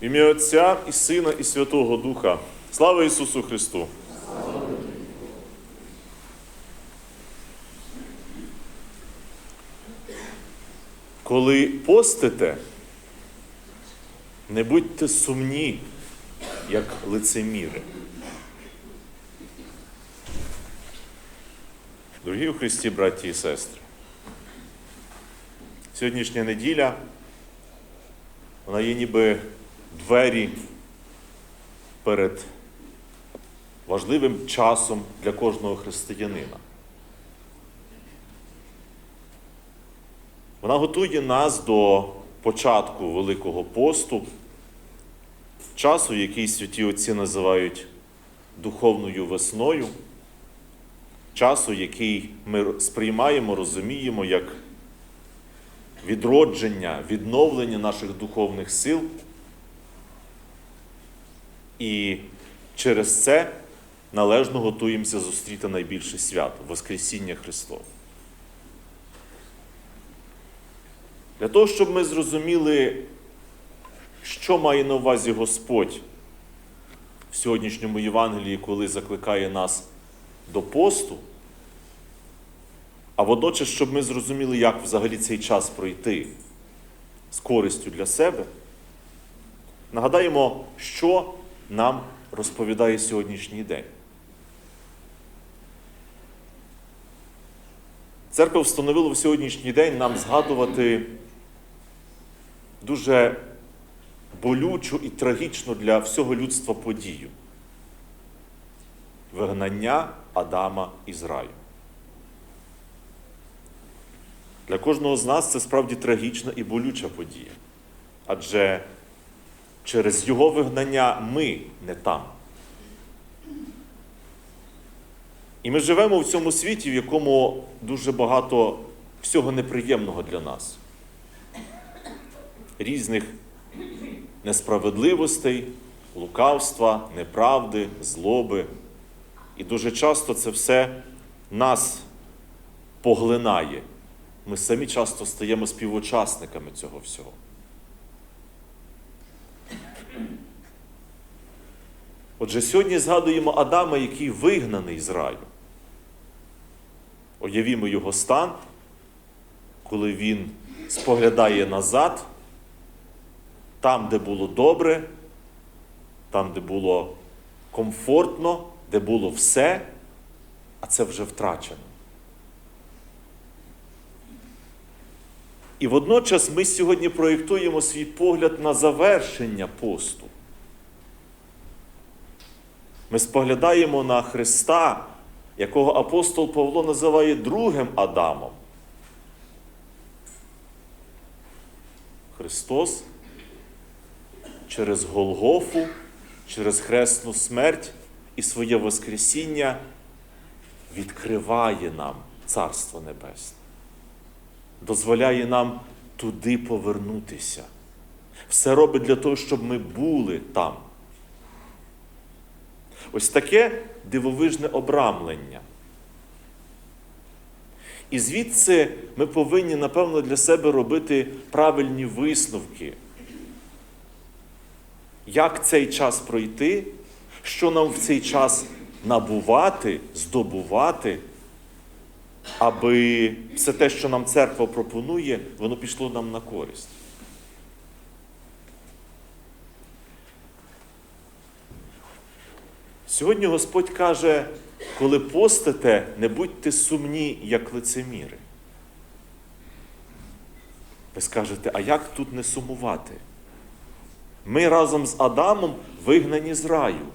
Ім'я Отця і Сина, і Святого Духа. Слава Ісусу Христу! Коли постите, не будьте сумні, як лицеміри. Дорогі у Христі, браті і сестри, сьогоднішня неділя, вона є ніби двері перед важливим часом для кожного християнина. Вона готує нас до початку Великого посту, часу, який святі отці називають духовною весною, часу, який ми сприймаємо, розуміємо як відродження, відновлення наших духовних сил. І через це належно готуємося зустріти найбільше свято Воскресіння Христове. Для того, щоб ми зрозуміли, що має на увазі Господь в сьогоднішньому Євангелії, коли закликає нас до посту, а водночас, щоб ми зрозуміли, як взагалі цей час пройти з користю для себе, нагадаємо, що нам розповідає сьогоднішній день. Церква встановила в сьогоднішній день нам згадувати дуже болючу і трагічну для всього людства подію вигнання Адама із раю. Для кожного з нас це справді трагічна і болюча подія. Адже через його вигнання ми не там. І ми живемо в цьому світі, в якому дуже багато всього неприємного для нас. Різних несправедливостей, лукавства, неправди, злоби. І дуже часто це все нас поглинає. Ми самі часто стаємо співучасниками цього всього. Отже, сьогодні згадуємо Адама, який вигнаний з раю. Уявімо його стан, коли він споглядає назад, там, де було добре, там, де було комфортно, де було все, а це вже втрачено. І водночас ми сьогодні проєктуємо свій погляд на завершення посту. Ми споглядаємо на Христа, якого апостол Павло називає другим Адамом. Христос через Голгофу, через хресну смерть і своє Воскресіння відкриває нам Царство Небесне, дозволяє нам туди повернутися. Все робить для того, щоб ми були там. Ось таке дивовижне обрамлення. І звідси ми повинні, напевно, для себе робити правильні висновки. Як цей час пройти, що нам в цей час набувати, здобувати, аби все те, що нам церква пропонує, воно пішло нам на користь. Сьогодні Господь каже, коли постите, не будьте сумні, як лицеміри. Ви скажете, а як тут не сумувати? Ми разом з Адамом вигнані з раю.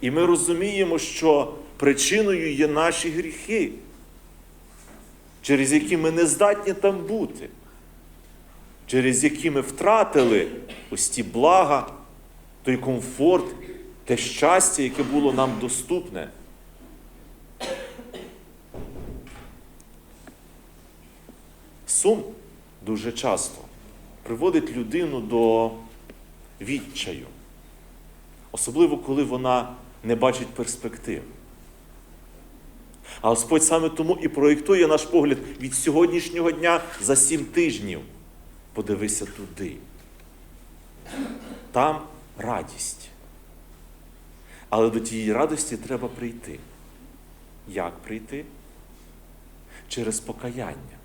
І ми розуміємо, що причиною є наші гріхи, через які ми не здатні там бути, через які ми втратили ось ті блага, той комфорт, те щастя, яке було нам доступне. Сум дуже часто приводить людину до відчаю, особливо коли вона не бачить перспектив. А Господь саме тому і проєктує наш погляд від сьогоднішнього дня за сім тижнів. Подивися туди. там радість. Але до тієї радості треба прийти. Як прийти? Через покаяння.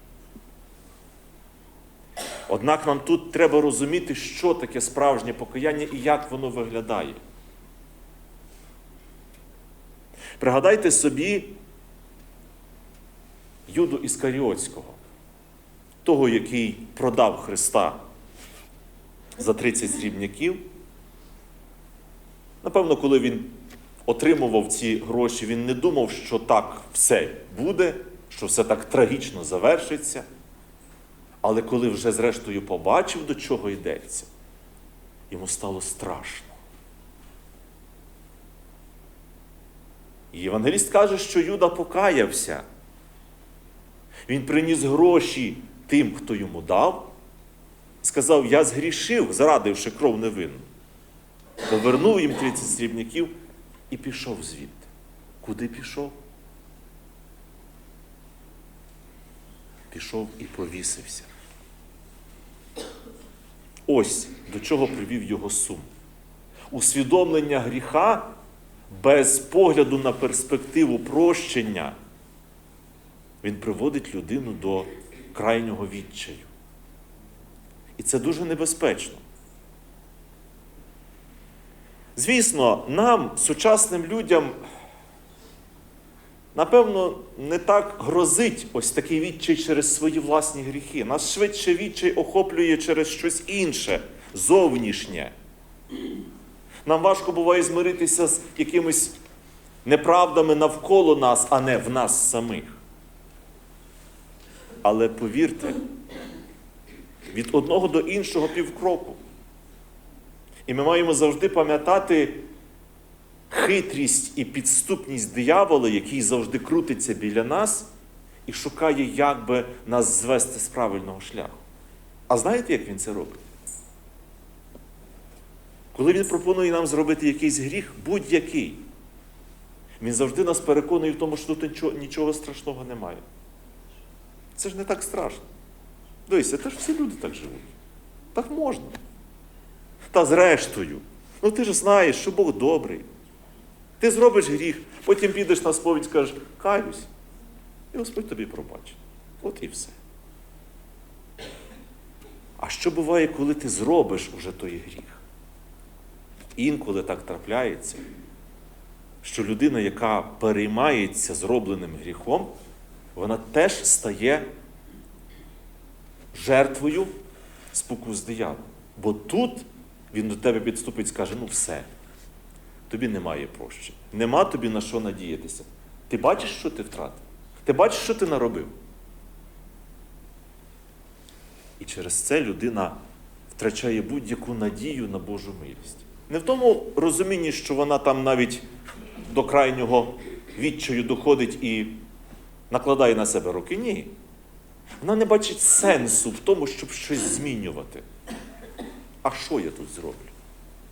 Однак нам тут треба розуміти, що таке справжнє покаяння і як воно виглядає. Пригадайте собі Юду Іскаріотського, того, який продав Христа за 30 срібняків. Напевно, коли він отримував ці гроші, він не думав, що так все буде, що все так трагічно завершиться. Але коли вже зрештою побачив, до чого йдеться, йому стало страшно. І Євангеліст каже, що Юда покаявся. Він приніс гроші тим, хто йому дав, сказав: Я згрішив, зрадивши кров невинну. Повернув їм 30 срібняків і пішов звідти. Куди пішов? Пішов і повісився. Ось до чого привів його сум. Усвідомлення гріха без погляду на перспективу прощення, він приводить людину до крайнього відчаю. І це дуже небезпечно. Звісно, нам, сучасним людям, напевно, не так грозить ось такий відчай через свої власні гріхи. Нас швидше відчай охоплює через щось інше, зовнішнє. Нам важко буває змиритися з якимись неправдами навколо нас, а не в нас самих. Але повірте, від одного до іншого півкроку. І ми маємо завжди пам'ятати хитрість і підступність диявола, який завжди крутиться біля нас і шукає, як би нас звести з правильного шляху. А знаєте, як він це робить? Коли він пропонує нам зробити якийсь гріх, будь-який, він завжди нас переконує в тому, що тут нічого, страшного немає. Це ж не так страшно. Дивися, це ж всі люди так живуть. Так можна. Та зрештою, ну ти ж знаєш, що Бог добрий. Ти зробиш гріх, потім підеш на сповідь, скажеш, каюсь, і Господь тобі пробачить. От і все. А що буває, коли ти зробиш уже той гріх? Інколи так трапляється, що людина, яка переймається зробленим гріхом, вона теж стає жертвою спокус диявола. Бо тут він до тебе підступить і скаже: ну все, тобі немає прощення. Нема тобі на що надіятися. Ти бачиш, що ти втратив? Ти бачиш, що ти наробив? І через це людина втрачає будь-яку надію на Божу милість. Не в тому розумінні, що вона там навіть до крайнього відчаю доходить і накладає на себе руки. Ні. Вона не бачить сенсу в тому, щоб щось змінювати. А що я тут зроблю?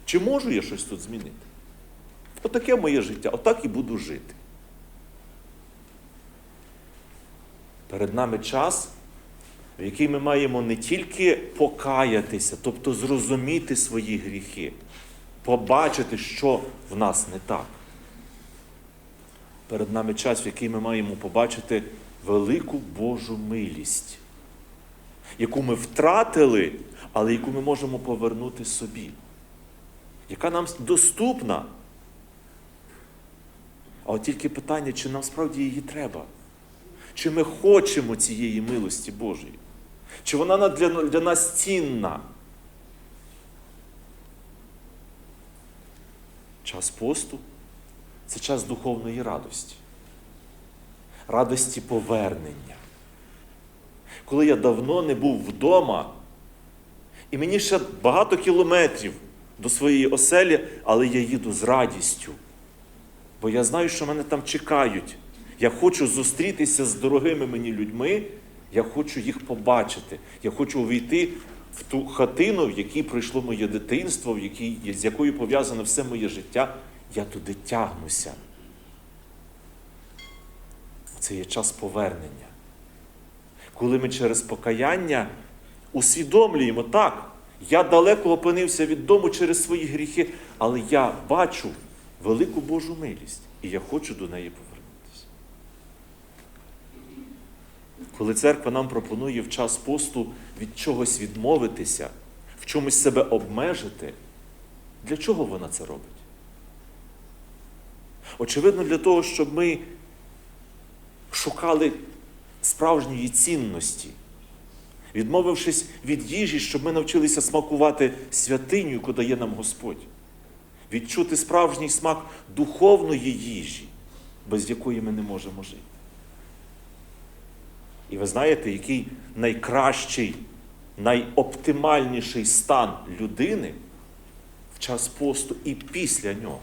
Чи можу я щось тут змінити? Отаке моє життя, отак і буду жити. Перед нами час, в який ми маємо не тільки покаятися, тобто зрозуміти свої гріхи, побачити, що в нас не так. Перед нами час, в який ми маємо побачити велику Божу милість, яку ми втратили, але яку ми можемо повернути собі, яка нам доступна. А от тільки питання, чи нам справді її треба? Чи ми хочемо цієї милості Божої? Чи вона для, для нас цінна? Час посту це час духовної радості, радості повернення. Коли я давно не був вдома, і мені ще багато кілометрів до своєї оселі, але я їду з радістю. Бо я знаю, що мене там чекають. Я хочу зустрітися з дорогими мені людьми, я хочу їх побачити. Я хочу увійти в ту хатину, в якій пройшло моє дитинство, в якій, з якою пов'язане все моє життя. Я туди тягнуся. Це є час повернення. Коли ми через покаяння усвідомлюємо так, Я далеко опинився від дому через свої гріхи, але я бачу велику Божу милість, і я хочу до неї повернутися. Коли церква нам пропонує в час посту від чогось відмовитися, в чомусь себе обмежити, для чого вона це робить? Очевидно, для того, щоб ми шукали справжньої цінності, відмовившись від їжі, щоб ми навчилися смакувати святиню, яку дає нам Господь, відчути справжній смак духовної їжі, без якої ми не можемо жити. І ви знаєте, який найкращий, найоптимальніший стан людини в час посту і після нього.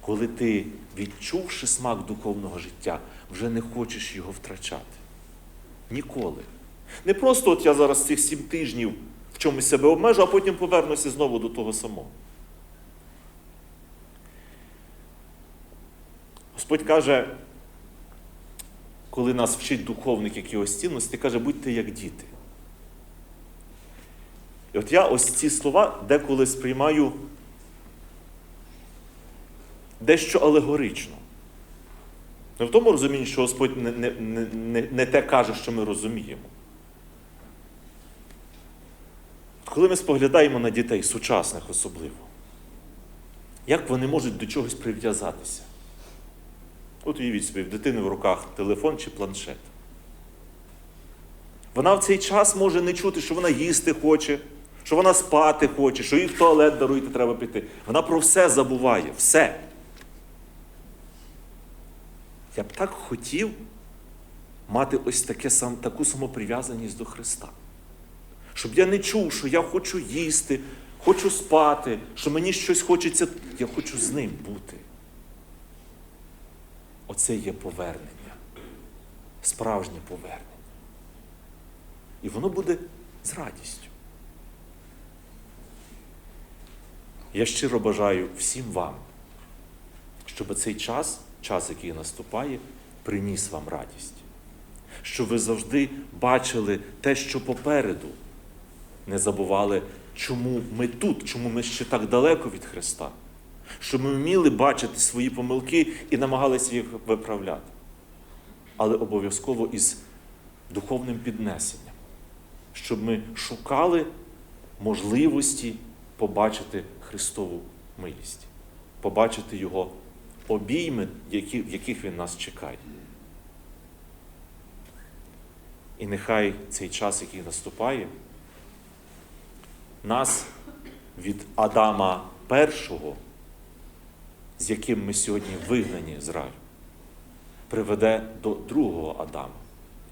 Коли ти, відчувши смак духовного життя, вже не хочеш його втрачати. Ніколи. Не просто от я зараз цих сім тижнів в чомусь себе обмежу, а потім повернуся знову до того самого. Господь каже, коли нас вчить духовник якихось цінностей, каже, будьте як діти. І от я ось ці слова деколи сприймаю дещо алегорично. Не в тому розумінні, що Господь не, не, не, не, не те каже, що ми розуміємо. От Коли ми споглядаємо на дітей, сучасних особливо, як вони можуть до чогось прив'язатися? От уявіть собі, в дитини в руках телефон чи планшет. Вона в цей час може не чути, що вона їсти хоче, що вона спати хоче, що їй в туалет даруйте треба піти. Вона про все забуває, все. Я б так хотів мати ось таке, таку самоприв'язаність до Христа. Щоб я не чув, що я хочу їсти, хочу спати, що мені щось хочеться. Я хочу з ним бути. Оце є повернення. Справжнє повернення. І воно буде з радістю. Я щиро бажаю всім вам, щоб цей час, час, який наступає, приніс вам радість. Щоб ви завжди бачили те, що попереду, не забували, чому ми тут, чому ми ще так далеко від Христа. Щоб ми вміли бачити свої помилки і намагалися їх виправляти. Але обов'язково із духовним піднесенням, щоб ми шукали можливості побачити Христову милість, побачити Його обійми, які, в яких Він нас чекає. І нехай цей час, який наступає, нас від Адама першого, з яким ми сьогодні вигнані з раю, приведе до другого Адама,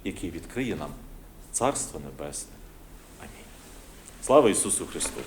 який відкриє нам Царство Небесне. Амінь. Слава Ісусу Христу!